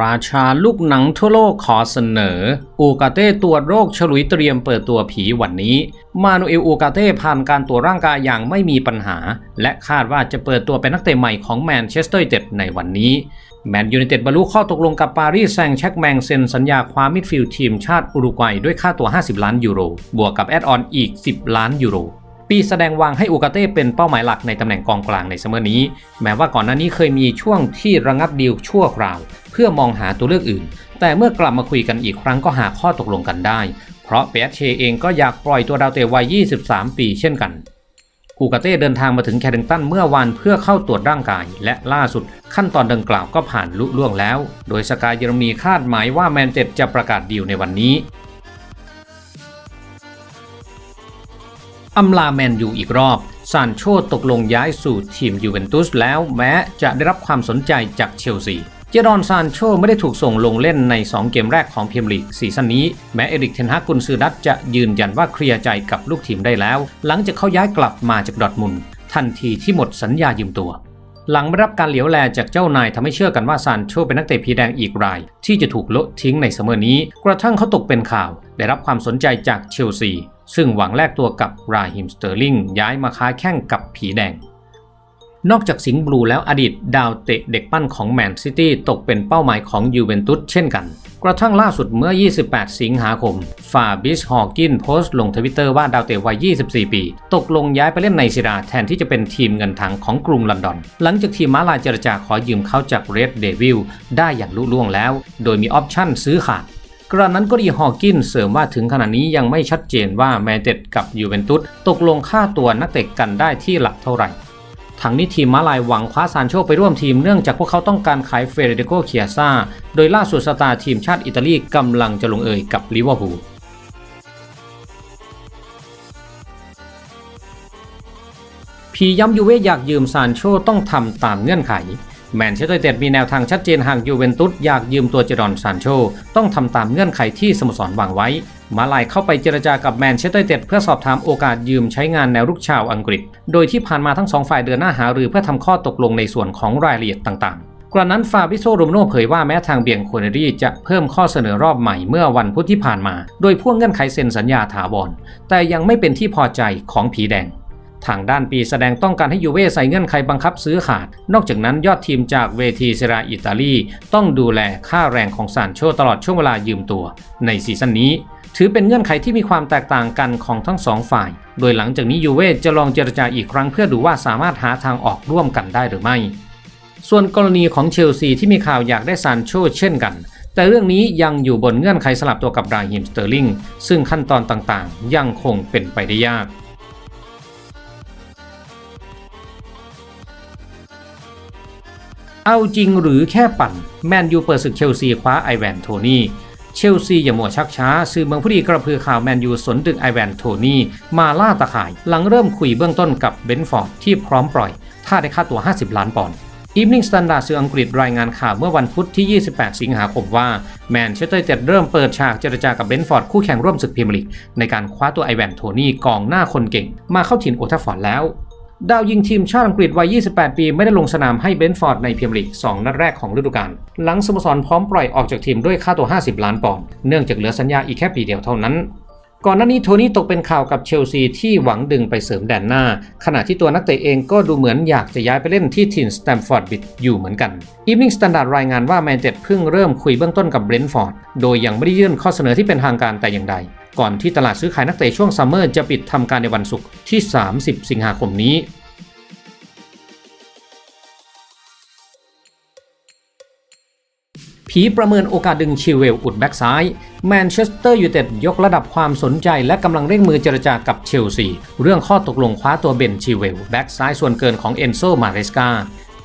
ราชาลูกหนังทั่วโลกขอเสนอ อูกาเต้ตรวจโรคฉลุยเตรียมเปิดตัวผีวันนี้ มานูเอลอูกาเต้ผ่านการตรวจร่างกายอย่างไม่มีปัญหา และคาดว่าจะเปิดตัวเป็นนักเตะใหม่ของแมนเชสเตอร์ยูไนเต็ดในวันนี้ แมนยูไนเต็ดบรรลุข้อตกลงกับปารีสแซงแชกแมงเซ็นสัญญาความมิดฟิลด์ทีมชาติอุรุกวัยด้วยค่าตัว 50 ล้านยูโร บวกกับแอดออนอีก 10 ล้านยูโรปีแสดงวางให้อูกาเต้เป็นเป้าหมายหลักในตำแหน่งกองกลางในซัมอนี้ แม้ว่าก่อนหน้านี้เคยมีช่วงที่ระงับดีลชั่วคราว เพื่อมองหาตัวเลือกอื่น แต่เมื่อกลับมาคุยกันอีกครั้งก็หาข้อตกลงกันได้ เพราะเปียเชเองก็อยากปล่อยตัวดาวเตะวัย 23 ปีเช่นกันอูกาเต้เดินทางมาถึงแคริงตันเมื่อวานเพื่อเข้าตรวจร่างกาย และล่าสุดขั้นตอนดังกล่าวก็ผ่านลุล่วงแล้ว โดยสกายเยอรมนีคาดหมายว่าแมนเต็ดจะประกาศดีลในวันนี้อำลาแมนยูอีกรอบ ซานโชตกลงย้ายสู่ทีมยูเวนตุสแล้วแม้จะได้รับความสนใจจากเชลซี เจดอนซานโชไม่ได้ถูกส่งลงเล่นใน 2 เกมแรกของพรีเมียร์ลีกซีซั่นนี้ แม้เอริกเทนฮากกุนซือดัตจะยืนยันว่าเคลียร์ใจกับลูกทีมได้แล้ว หลังจากเขาย้ายกลับมาจากดอทมุนทันทีที่หมดสัญญายืมตัว หลังไม่รับการเหลียวแลจากเจ้านายทำให้เชื่อกันว่าซานโชเป็นนักเตะพีแดงอีกราย ที่จะถูกโละทิ้งในเสมอนี้ กระทั่งเขาตกเป็นข่าว ได้รับความสนใจจากเชลซีซึ่งหวังแลกตัวกับราฮิมสเตอร์ลิงย้ายมาค้าแข่งกับผีแดง นอกจากสิงห์บลูแล้วอดีตดาวเตะเด็กปั้นของแมนซิตี้ตกเป็นเป้าหมายของยูเวนตุสเช่นกัน กระทั่งล่าสุดเมื่อ 28 สิงหาคม ฟาบิส ฮอร์กินโพสต์ลงทวิตเตอร์ว่าดาวเตะวัย 24 ปี ตกลงย้ายไปเล่นในซิราแทนที่จะเป็นทีมเงินถังของกรุงลอนดอน หลังจากทีมม้าลายเจรจาขอยืมเขาจากเรดเดวิลได้อย่างลุล่วงแล้ว โดยมีออปชั่นซื้อขาดกระนั้นก็ดีฮอกินเสริมว่าถึงขณะนี้ยังไม่ชัดเจนว่าแมนเต็ดกับยูเวนตุสตกลงค่าตัวนักเตะกันได้ที่หลักเท่าไหร่ ทั้งนี้ทีมมาลายหวังคว้าซานโชไปร่วมทีมเนื่องจากพวกเขาต้องการขายเฟเดริโกเคียซาโดยล่าสุดสตาร์ทีมชาติอิตาลีกำลังจะลงเอยกับลิเวอร์พูลพีย้ำยูเว่อยากยืมซานโชต้องทำตามเงื่อนไข แมนเชสเตอร์ยูไนเต็ดมีแนวทางชัดเจนหากยูเวนตุสอยากยืมตัวเจดอนซานโชต้องทำตามเงื่อนไขที่สโมสรวางไว้ มาลายเข้าไปเจรจากับแมนเชสเตอร์เต็ดเพื่อสอบถามโอกาสยืมใช้งานแนวรุกชาวอังกฤษ โดยที่ผ่านมาทั้งสองฝ่ายเดินหน้าหารือเพื่อทำข้อตกลงในส่วนของรายละเอียดต่างๆ กระนั้นฟาบิโซโรมโนเผยว่าแม้ทางเบียงโคเนรีจะเพิ่มข้อเสนอรอบใหม่เมื่อวันพุธที่ผ่านมา โดยพ่วงเงื่อนไขเซ็นสัญญาถาวร แต่ยังไม่เป็นที่พอใจของผีแดงทางด้านปีแสดงต้องการให้ยูเว่ใส่เงื่อนไขบังคับซื้อขาด นอกจากนั้นยอดทีมจากเวทีเซราอิตาลี ต้องดูแลค่าแรงของซานโชตลอดช่วงเวลายืมตัว ในซีซั่นนี้ ถือเป็นเงื่อนไขที่มีความแตกต่างกันของทั้งสองฝ่าย โดยหลังจากนี้ยูเว่จะลองเจรจาอีกครั้งเพื่อดูว่าสามารถหาทางออกร่วมกันได้หรือไม่ ส่วนกรณีของเชลซีที่มีข่าวอยากได้ซานโชเช่นกัน แต่เรื่องนี้ยังอยู่บนเงื่อนไขสลับตัวกับราฮิมสเตอร์ลิงซึ่งขั้นตอนต่างๆ ยังคงเป็นไปได้ยากเอาจริงหรือแค่ปั่น แมนยูเปิดศึกเชลซีคว้าไอแวนโทนี่ เชลซีอย่ามัวชักช้า สื่อเมืองผู้ดีกระพือข่าวแมนยูสนดึกไอแวนโทนี่มาล่าตะข่าย หลังเริ่มคุยเบื้องต้นกับเบนฟอร์ดที่พร้อมปล่อย ถ้าได้ค่าตัว 50 ล้านปอนด์ Evening Standard สื่ออังกฤษรายงานข่าวเมื่อวันพุธที่ 28 สิงหาคมว่าแมนเชสเตอร์เต็ดเริ่มเปิดฉากเจรจากับเบนฟอร์ดคู่แข่งร่วมศึกพรีเมียร์ลีกในการคว้าตัวไอแวนโทนี่กองหน้าคนเก่ง มาเข้าถิ่นโอทัฟฟอร์ดแล้ว ดาวยิงทีมชาติอังกฤษวัย 28 ปี ไม่ได้ลงสนามให้เบนฟอร์ดในพรีเมียร์ลีก 2 นัดแรกของฤดูกาล หลังสโมสรพร้อมปล่อยออกจากทีมด้วยค่าตัว 50 ล้านปอนด์ เนื่องจากเหลือสัญญาอีกแค่ปีเดียวเท่านั้น ก่อนหน้านี้โทนี่ตกเป็นข่าวกับเชลซีที่หวังดึงไปเสริมแดนหน้า ขณะที่ตัวนักเตะเองก็ดูเหมือนอยากจะย้ายไปเล่นที่ถิ่นสแตมฟอร์ดบิดอยู่เหมือนกัน Evening Standard รายงานว่าแมนเต็ดเพิ่งเริ่มคุยเบื้องต้นกับเบรนท์ฟอร์ด โดยยังไม่ได้ยื่นข้อเสนอที่เป็นทางการแต่อย่างใดก่อนที่ตลาดซื้อขายนักเตะช่วงซัมเมอร์จะปิดทำการในวันศุกร์ที่ 30 สิงหาคมนี้ ผีประเมินโอกาสดึงชิลเวลอุดแบ็กซ้าย แมนเชสเตอร์ยูไนเต็ดยกระดับความสนใจและกำลังเร่งมือเจรจากับเชลซี เรื่องข้อตกลงคว้าตัวเบนชิลเวลแบ็กซ้ายส่วนเกินของเอนโซมาเรสกา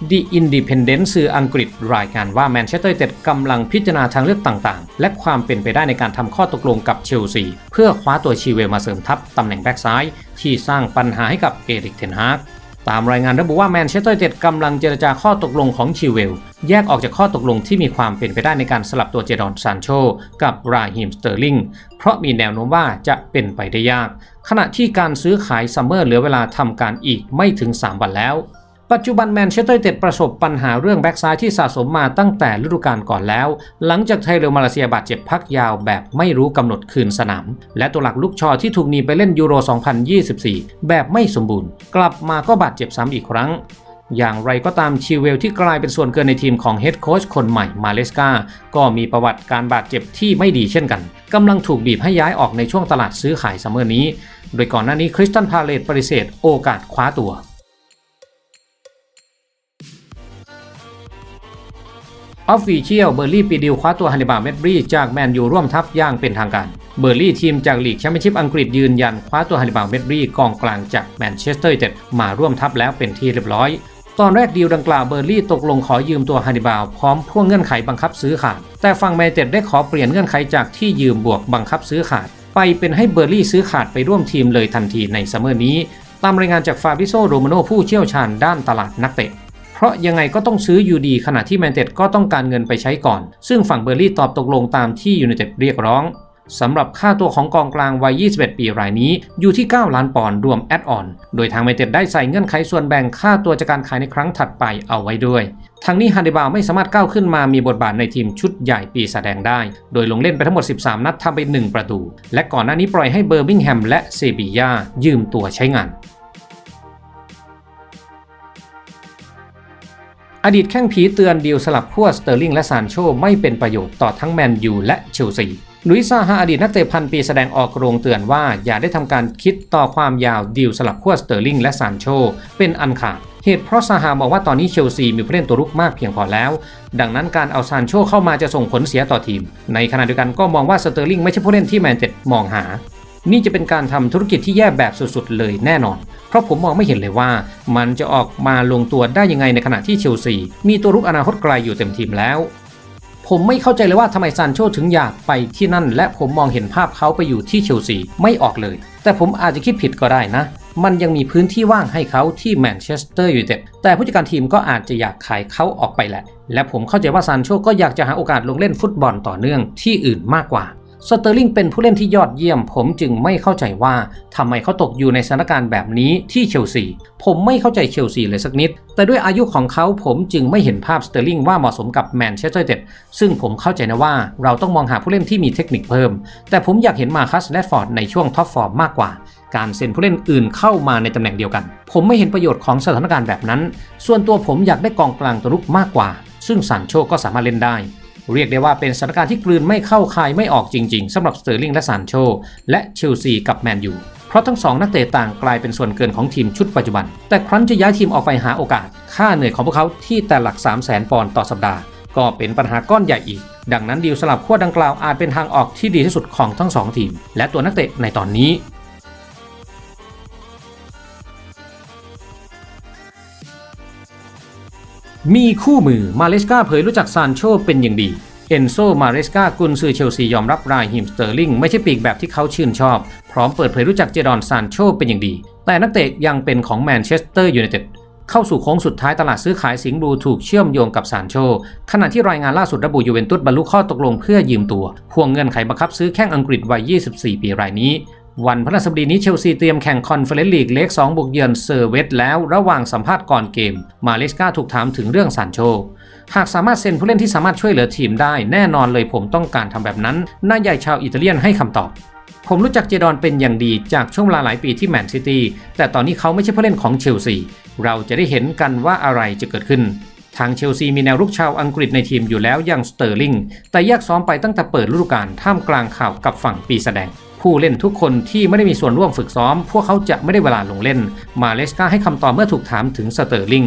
The Independent สื่ออังกฤษรายงานว่าแมนเชสเตอร์ยูไนเต็ดกำลังพิจารณาทางเลือกต่างๆ และความเป็นไปได้ในการทำข้อตกลงกับเชลซี เพื่อคว้าตัวชิลเวลมาเสริมทัพตำแหน่งแบ็กซ้าย ที่สร้างปัญหาให้กับเอริกเทนฮาก ตามรายงานระบุว่าแมนเชสเตอร์ยูไนเต็ดกำลังเจรจาข้อตกลงของชิเวล แยกออกจากข้อตกลงที่มีความเป็นไปได้ในการสลับตัวเจดอนซานโชกับราฮิมสเตอร์ลิงเพราะมีแนวโน้มว่าจะเป็นไปได้ยาก ขณะที่การซื้อขายซัมเมอร์เหลือเวลาทำการอีกไม่ถึง 3 วันแล้ว ปัจจุบันแมนเชสเตอร์ยูไนเต็ดประสบปัญหาเรื่องแบ็กซ้ายที่สะสมมาตั้งแต่ฤดูกาลก่อนแล้ว หลังจากไทเรลมาเลเซียบาดเจ็บพักยาวแบบไม่รู้กำหนดคืนสนาม และตัวหลักลูกชอที่ถูกนีไปเล่นยูโร 2024 แบบไม่สมบูรณ์ กลับมาก็บาดเจ็บซ้ำอีกครั้งอย่างไรก็ตามชิเวลที่กลายเป็นส่วนเกินในทีมของเฮดโค้ชคนใหม่มาเลสกาก็มีประวัติการบาดเจ็บที่ไม่ดีเช่นกันกำลังถูกบีบให้ย้ายออกในช่วงตลาดซื้อขายซัมเมอร์นี้ โดยก่อนหน้านี้คริสตันพาเลตปฏิเสธโอกาสคว้าตัว ออฟฟิเชียลเบอร์ลี่ปีดิวคว้าตัวฮันนิบาลเมดบรีจากแมนยูร่วมทัพย่างเป็นทางการ เบอร์ลี่ทีมจากลีกแชมเปี้ยนชิพอังกฤษยืนยันคว้าตัวฮันนิบาลเมดบรีกองกลางจากแมนเชสเตอร์ยูไนเต็ดมาร่วมทัพแล้วเป็นที่เรียบร้อย ตอนแรกดีลดังกล่าวเบอร์ลี่ตกลงขอยืมตัวฮันนิบาลพร้อมพ่วงเงื่อนไขบังคับซื้อขาด แต่ฝั่งแมนเต็ดได้ขอเปลี่ยนเงื่อนไขจากที่ยืมบวกบังคับซื้อขาด ไปเป็นให้เบอร์ลี่ซื้อขาดไปร่วมทีมเลยทันทีในซัมเมอร์นี้ ตามรายงานจากฟาบิโซโรมาโนผู้เชี่ยวชาญด้านตลาดนักเตะ เพราะยังไงก็ต้องซื้ออยู่ดีขณะที่แมนเต็ดก็ต้องการเงินไปใช้ก่อน ซึ่งฝั่งเบอร์ลี่ตอบตกลงตามที่ยูไนเต็ดเรียกร้องสำหรับค่าตัวของกองกลางวัย 21 ปีรายนี้อยู่ที่ 9 ล้านปอนด์รวมแอดออน โดยทางแมนเต็ดได้ใส่เงื่อนไขส่วนแบ่งค่าตัวจากการขายในครั้งถัดไปเอาไว้ด้วยทั้งนี้ฮันเดบาลไม่สามารถก้าวขึ้นมามีบทบาทในทีมชุดใหญ่ปีแสดงได้ โดยลงเล่นไปทั้งหมด 13 นัดทำไป 1 ประตู และก่อนหน้านี้ปล่อยให้เบอร์มิงแฮมและเซบียายืมตัวใช้งาน อดีตแข้งผีเตือนดีลสลับขั้วสเตอร์ลิงและซานโชไม่เป็นประโยชน์ต่อทั้งแมนยูและเชลซีลุยซาฮาอดีตนักเตะพันปีแสดงออกโรงเตือนว่าอย่าได้ทำการคิดต่อความยาวดีลสลับขั้วสเตอร์ลิงและซานโชเป็นอันขาดเหตุเพราะซาฮามองว่าตอนนี้เชลซีมีผู้เล่นตัวรุกมากเพียงพอแล้ว ดังนั้นการเอาซานโชเข้ามาจะส่งผลเสียต่อทีม ในขณะเดียวกันก็มองว่าสเตอร์ลิงไม่ใช่ผู้เล่นที่แมนเต็ดมองหา นี่จะเป็นการทำธุรกิจที่แย่แบบสุดๆ เลยแน่นอน เพราะผมมองไม่เห็นเลยว่า มันจะออกมาลงตัวได้ยังไงในขณะที่เชลซี มีตัวรุกอนาคตไกลอยู่เต็มทีมแล้ว ผมไม่เข้าใจเลยว่าทำไมซานโชถึงอยากไปที่นั่น และผมมองเห็นภาพเขาไปอยู่ที่เชลซีไม่ออกเลย แต่ผมอาจจะคิดผิดก็ได้นะ มันยังมีพื้นที่ว่างให้เขาที่แมนเชสเตอร์ยูไนเต็ดแต่ผู้จัดการทีมก็อาจจะอยากขายเขาออกไปแหละ และผมเข้าใจว่าซานโชก็อยากจะหาโอกาสลงเล่นฟุตบอลต่อเนื่องที่อื่นมากกว่า สเตอร์ลิงเป็นผู้เล่นที่ยอดเยี่ยม ผมจึงไม่เข้าใจว่าทำไมเขาตกอยู่ในสถานการณ์แบบนี้ที่เชลซี ผมไม่เข้าใจเชลซีเลยสักนิด แต่ด้วยอายุของเขาผมจึงไม่เห็นภาพสเตอร์ลิงว่าเหมาะสมกับแมนเชสเตอร์ยูไนเต็ดซึ่งผมเข้าใจนะว่าเราต้องมองหาผู้เล่นที่มีเทคนิคเพิ่ม แต่ผมอยากเห็นมาคัสแรดฟอร์ดในช่วงท็อปฟอร์มมากกว่าการเซ็นผู้เล่นอื่นเข้ามาในตำแหน่งเดียวกัน ผมไม่เห็นประโยชน์ของสถานการณ์แบบนั้น ส่วนตัวผมอยากได้กองกลางตัวรุกมากกว่า ซึ่งซานโชก็สามารถเล่นได้ เรียกได้ว่าเป็นสถานการณ์ที่กลืนไม่เข้าคายไม่ออกจริงๆสำหรับสเตอร์ลิงและซานโช และเชลซีกับแมนยูเพราะทั้งสองนักเตะต่างกลายเป็นส่วนเกินของทีมชุดปัจจุบัน แต่ครั้นจะย้ายทีมออกไปหาโอกาส ค่าเหนื่อยของพวกเขาที่แต่หลัก 3 0 0แสนปอนด์ต่อสัปดาห์ ก็เป็นปัญหาก้อนใหญ่อีก ดังนั้นดีลสลับขั้วดังกล่าวอาจเป็นทางออกที่ดีที่สุดของทั้งสองทีม และตัวนักเตะในตอนนี้ มีคู่มือมาเลสกาเผยรู้จักซานโชเป็นอย่างดี เอนโซมาเรสกากุนซือเชลซียอมรับรายฮิมสเตอร์ลิงไม่ใช่ปีกแบบที่เขาชื่นชอบ พร้อมเปิดเผยรู้จักเจดอนซานโชเป็นอย่างดี แต่นักเตะยังเป็นของแมนเชสเตอร์ยูไนเต็ดเข้าสู่โค้งสุดท้ายตลาดซื้อขายสิงห์บลูถูกเชื่อมโยงกับซานโช ขณะที่รายงานล่าสุดระบุยูเวนตุสบรรลุข้อตกลงเพื่อยืมตัว พ่วงเงื่อนไขบังคับซื้อแข้งอังกฤษวัย 24 ปีรายนี้ วันพฤหัสบดีนี้เชลซีเตรียมแข่งคอนเฟอเรนซ์ลีกเล็ก2บุกเยือนเซอร์เวตแล้วระหว่างสัมภาษณ์ก่อนเกม มาเลสกาถูกถามถึงเรื่องซานโช หากสามารถเซ็นผู้เล่นที่สามารถช่วยเหลือทีมได้แน่นอนเลยผมต้องการทำแบบนั้นนายใหญ่ชาวอิตาเลียนให้คำตอบ ผมรู้จักเจดอนเป็นอย่างดีจากช่วงเวลาหลายปีที่แมนซิตี้แต่ตอนนี้เขาไม่ใช่ผู้เล่นของเชลซีเราจะได้เห็นกันว่าอะไรจะเกิดขึ้นทางเชลซีมีแนวรุกชาวอังกฤษในทีมอยู่แล้วอย่างสเตอร์ลิงแต่แยกซ้อมไปตั้งแต่เปิดฤดูกาลท่ามกลางข่าวกับฝั่งปีแสดง ผู้เล่นทุกคนที่ไม่ได้มีส่วนร่วมฝึกซ้อม พวกเขาจะไม่ได้เวลาลงเล่น มาเลสกาให้คำตอบเมื่อถูกถามถึงสเตอร์ลิง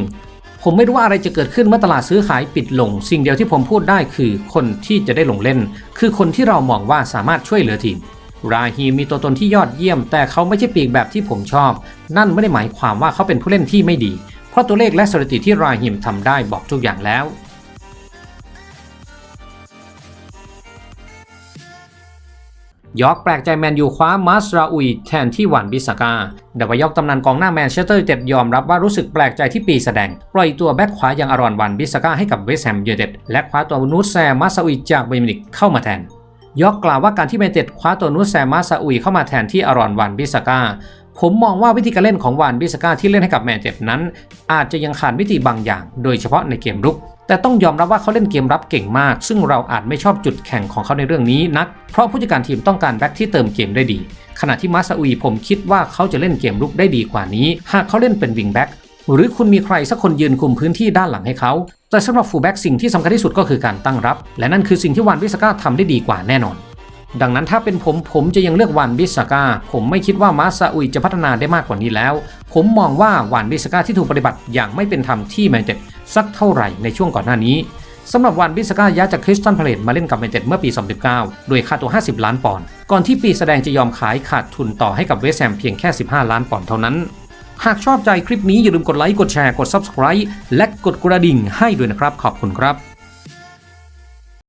ผมไม่รู้ว่าอะไรจะเกิดขึ้นเมื่อตลาดซื้อขายปิดลง สิ่งเดียวที่ผมพูดได้คือคนที่จะได้ลงเล่น คือคนที่เรามองว่าสามารถช่วยเหลือทีมราฮีมมีตัวตนที่ยอดเยี่ยม แต่เขาไม่ใช่ปีกแบบที่ผมชอบ นั่นไม่ได้หมายความว่าเขาเป็นผู้เล่นที่ไม่ดี เพราะตัวเลขและสถิติที่ราฮิมทำได้บอกทุกอย่างแล้ว ยอกแปลกใจแมนยูคว้ามาสราอุยแทนที่หวานบิสกาเดวายอกตำนานกองหน้าแมนเชสเตอร์ยูไนเต็ดยอมรับว่ารู้สึกแปลกใจที่ปีแสดง ปล่อยตัวแบ็คขวาอย่างอารอนวันบิสกาให้กับเวสต์แฮมยูไนเต็ดและคว้าตัวนูตแซมมาสราอุยจากเบย์มินิกเข้ามาแทน ยอกกล่าวว่าการที่แมนเต็ดคว้าตัวนูตแซมมาซาอุยเข้ามาแทนที่อารอนวันบิสกาผมมองว่าวิธีการเล่นของวานบิสกาที่เล่นให้กับแมนเจ็นั้น อาจจะยังขาดวิธีบางอย่าง โดยเฉพาะในเกมรุก แต่ต้องยอมรับว่าเขาเล่นเกมรับเก่งมาก ซึ่งเราอาจไม่ชอบจุดแข่งของเขาในเรื่องนี้นัก เพราะผู้จัดการทีมต้องการแบ็กที่เติมเกมได้ดี ขณะที่มาซาอุยผมคิดว่าเขาจะเล่นเกมรุกได้ดีกว่านี้ หากเขาเล่นเป็นวิงแบ็กหรือคุณมีใครสักคนยืนคุมพื้นที่ด้านหลังให้เขา แต่สำหรับฟูลแบ็กสิ่งที่สำคัญที่สุดก็คือการตั้งรับ และนั่นคือสิ่งที่วานวิสก้าทำได้ดีกว่าแน่นอน ดังนั้นถ้าเป็นผมผมจะยังเลือกวานบิสกาผมไม่คิดว่ามาซาอุยจะพัฒนาได้มากกว่านี้แล้ว ผมมองว่าวานบิสกาที่ถูกปฏิบัติอย่างไม่เป็นธรรมที่แมนเจ็สักเท่าไหร่ในช่วงก่อนหน้านี้สำหรับวานบิสกาย้ายจากคริสตันพาเลตมาเล่นกับแมนเจ็เมื่อปี 2019 โดยค่าตัว 50 ล้านปอนด์ก่อนที่ปีแสดงจะยอมขายขาดทุนต่อให้กับเวสแฮมเพียงแค่ 15 ล้านปอนด์เท่านั้น หากชอบใจคลิปนี้อย่าลืมกดไลค์กดแชร์กด Subscribe และกดกระดิ่งให้ด้วยนะครับขอบคุณครับ